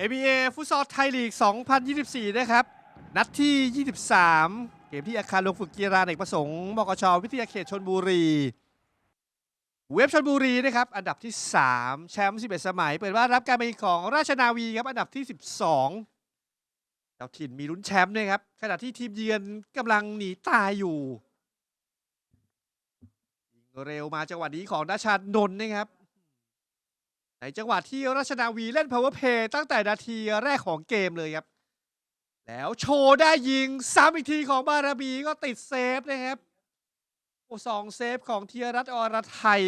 ABA ฟุตซอลไทยลีก 2024 นะครับ นัดที่ 23 เกมที่อาคารโรงฝึกกีฬาเอกประสงค์มกชวิทยาเขตชนบุรี เว็บชนบุรีนะครับ อันดับที่ 3 แชมป์ 11 สมัย เปิดว่ารับการเป็นของราชนาวีครับ อันดับที่ 12เจ้าถิ่นมีลุ้นแชมป์ด้วยครับ ขณะที่ทีมเยือนกำลังหนีตายอยู่ เร็วมาจังหวะนี้ของนาชานนท์นะครับ ในจังหวะที่ราชนาวีเล่น power play ตั้งแต่นาทีแรกของเกมเลยครับ แล้วโชว์ได้ยิงซ้ำอีกทีของบาราบีก็ติดเซฟนะครับโอ้สองเซฟของเทียรัตอรไทย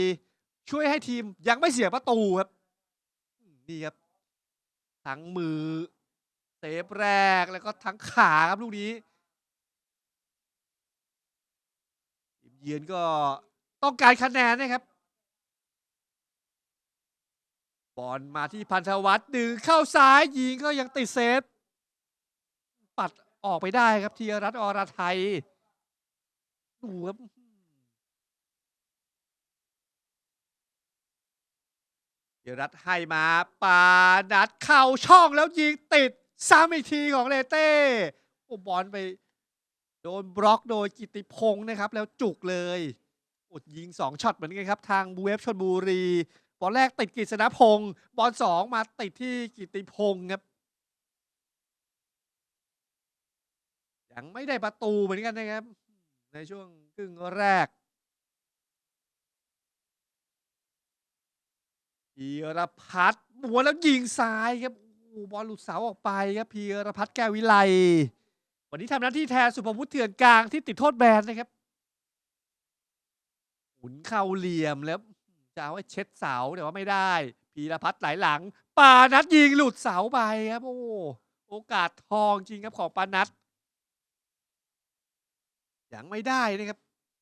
ช่วยให้ทีมยังไม่เสียประตูครับนี่ครับ ทั้งมือเซฟแรกแล้วก็ทั้งขาครับลูกนี้ทีมเยือนก็ต้องการคะแนนนะครับ บอลมาที่พันธวัฒน์ดึงเข้าซ้ายยิงก็ยังติดเซฟ ปัดออกไปได้ครับธีรรัตอรไทยดูครับธีรรัตให้มาปานัดเข้าช่องแล้วยิงติดซ้ำอีกทีของเลเต้โอ้บอลไปโดนบล็อกโดยกิติพงศ์นะครับ แล้วจุกเลยอดยิงสองช็อตเหมือนกันครับ ทางบูเวฟชนบุรี บอลแรกติดกฤษณพงศ์บอลสองมาติดที่กิติพงศ์ครับยังไม่ได้ประตูเหมือนกันนะครับ ในช่วงครึ่งแรกพีรพัฒน์หมวนแล้วยิงซ้ายครับบอลหลุดเสาออกไปครับพีรพัฒน์แก้ววิไลวันนี้ทำหน้าที่แทนสุภวุฒิเถื่อนกลางที่ติดโทษแบนนะครับหมุนเข่าเหลี่ยมแล้ว จะเอาไว้เช็ดเสาแต่ว่าไม่ได้พีรพัฒน์ไหลหลังปานัดยิงหลุดเสาไปครับโอ้โอกาสทองจริงครับของปานัดยังไม่ได้นะครับ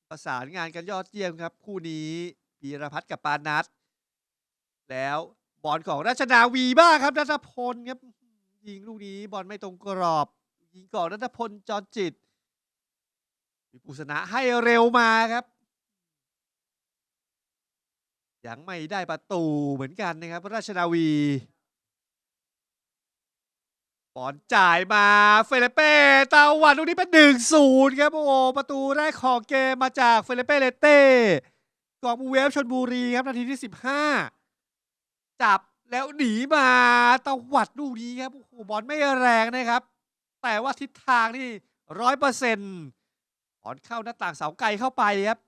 ประสานงานกันยอดเยี่ยมครับ คู่นี้พีรพัฒน์กับปานัดแล้วบอลของราชนาวีบ้างครับนัทพลครับยิงลูกนี้บอลไม่ตรงกรอบ ยิงก่อนนัทพลจรจิตวิปุสนะให้เร็วมาครับ ยังไม่ได้ประตูเหมือนกันนะครับ ราชนาวีบอลจ่ายมาเฟเลเป้ตาวันลูกนี้เป็นหนึ่งศูนย์ครับโอ้ประตูแรกของเกมมาจากเฟเลเป้เลเต้กองบูเวฟชนบุรีครับนาทีที่15จับแล้วหนีมาตะวัดลูกนี้ครับโอ้โหบอลไม่แรงนะครับ แต่ว่าทิศทางนี่ร้อยเปอร์เซ็นต์บอลเข้าหน้าต่างเสาไกลเข้าไปครับ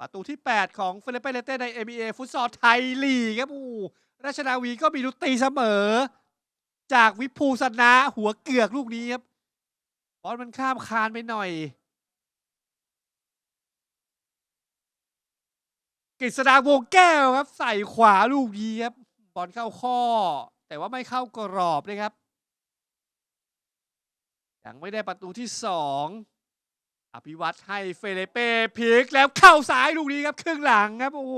ประตูที่ 8 ของเฟลิปเปเลเต้ใน NBA ฟุตซอลไทยลีกครับอ้ราชนาวีก็มีลูกตีเสมอ จากวิภูสนะหัวเกือกลูกนี้ครับบอลมันข้ามคานไปหน่อย กฤษดาวงแก้วครับ ใส่ขวาลูกนี้ครับบอลเข้าข้อ แต่ว่าไม่เข้ากรอบนะครับยังไม่ได้ประตูที่สอง อภิวัตให้เฟเลเป้พิกแล้วเข้าซ้ายลูกนี้ครับครึ่งหลังครับ โอ้โห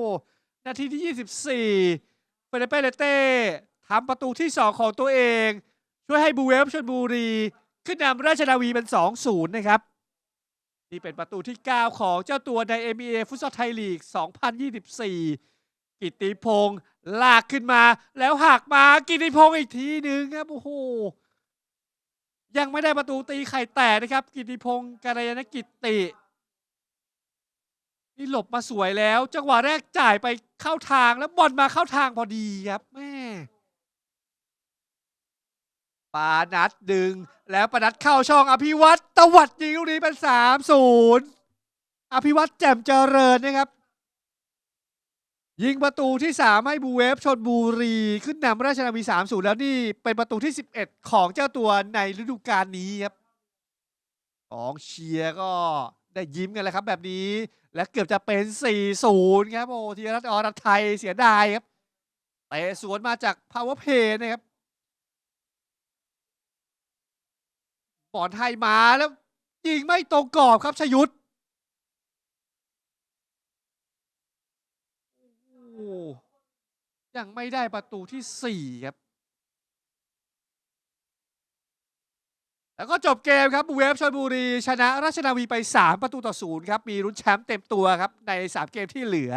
นาทีที่ 24 เฟเลเป้เลเต้ทำประตูที่ 2 ของตัวเอง ช่วยให้บูเวฟชลบุรี ขึ้นนำราชนาวีเป็น 2-0 นะครับ นี่เป็นประตูที่ 9 ของเจ้าตัวใน NBA ฟุตซอลไทยลีก 2024 กิตติพงศ์ลากขึ้นมาแล้วหักมากิติพงศ์อีกทีหนึ่งครับ โอ้โห ยังไม่ได้ประตูตีไข่แตกนะครับ กิติพงศ์การยานกิตตินี่หลบมาสวยแล้ว จังหวะแรกจ่ายไปเข้าทางแล้วบอลมาเข้าทางพอดีครับแม่ปานัดดึง แล้วปานัดเข้าช่องอภิวัตตวัดยิงลูกนี้เป็นสามศูนย์อภิวัตแจ่มเจริญนะครับ ยิงประตูที่ 3 ให้บูเวฟชนบุรี ขึ้นนำราชนาวี3 0 แล้วนี่เป็นประตูที่ 11 ของเจ้าตัวในฤดูกาลนี้ครับของเชียร์ก็ได้ยิ้มกันแล้วครับแบบนี้ และเกือบจะเป็น 4-0 ครับ โอ้ธีรัตน์อรไทยเสียดายครับเตะสวนมาจาก power play นะครับบอลให้มาแล้วยิงไม่ตรงกรอบครับชยุทธ โอ้โห ยังไม่ได้ประตูที่ 4 ครับ แล้วก็จบเกมครับบูเวฟชลบุรี ชนะราชนาวีไป 3 ประตูต่อศูนย์ครับ มีรุ้นแชมป์เต็มตัวครับ ใน 3 เกมที่เหลือ